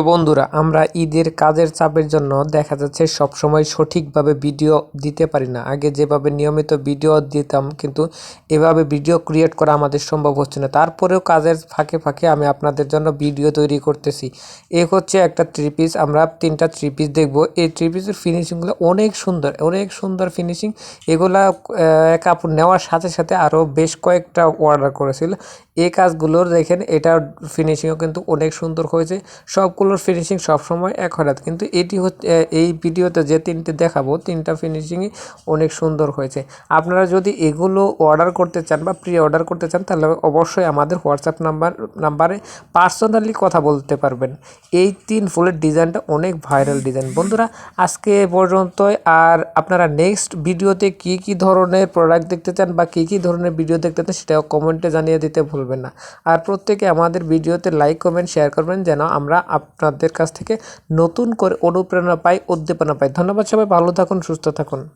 বন্ধুরা, আমরা ঈদের কাজের চাপের জন্য দেখা যাচ্ছে সবসময় সঠিকভাবে ভিডিও দিতে পারি না। আগে যেভাবে নিয়মিত ভিডিও দিতাম, কিন্তু এভাবে ভিডিও ক্রিয়েট করা আমাদের সম্ভব হচ্ছে না। তারপরেও কাজের ফাঁকে ফাঁকে আমি আপনাদের জন্য ভিডিও তৈরি করতেছি। এ হচ্ছে একটা থ্রি পিস আমরা তিনটা থ্রি পিস দেখব। এই থ্রি ফিনিশিংগুলো অনেক সুন্দর অনেক সুন্দর ফিনিশিং এগুলা কাপড় নেওয়ার সাথে সাথে আরও বেশ কয়েকটা অর্ডার করেছিল। এই কাজগুলোর দেখেন, এটার ফিনিশিংও কিন্তু অনেক সুন্দর হয়েছে। সবগুলোর ফিনিশিং সবসময় এক না কিন্তু এটি হচ্ছে এই ভিডিওতে যে তিনটে দেখাবো, তিনটা ফিনিশিংই অনেক সুন্দর হয়েছে। আপনারা যদি এগুলো অর্ডার করতে চান বা প্রি অর্ডার করতে চান, তাহলে অবশ্যই আমাদের হোয়াটসঅ্যাপ নাম্বার নাম্বারে পার্সোনালি কথা বলতে পারবেন। এই তিন ফুলের ডিজাইনটা অনেক ভাইরাল ডিজাইন বন্ধুরা, আজকে পর্যন্তই। আর আপনারা নেক্সট ভিডিওতে কি কি ধরনের প্রোডাক্ট দেখতে চান বা কি কি ধরনের ভিডিও দেখতে চান, সেটাও কমেন্টে জানিয়ে দিতে ভুলবেন না। আর প্রত্যেকে আমাদের ভিডিওতে লাইক কমেন্ট শেয়ার করবেন, যেন আমরা আপনাদের কাছ থেকে নতুন করে অনুপ্রেরণা পাই, উদ্দীপনা পাই। ধন্যবাদ সবাই, ভালো থাকুন, সুস্থ থাকুন।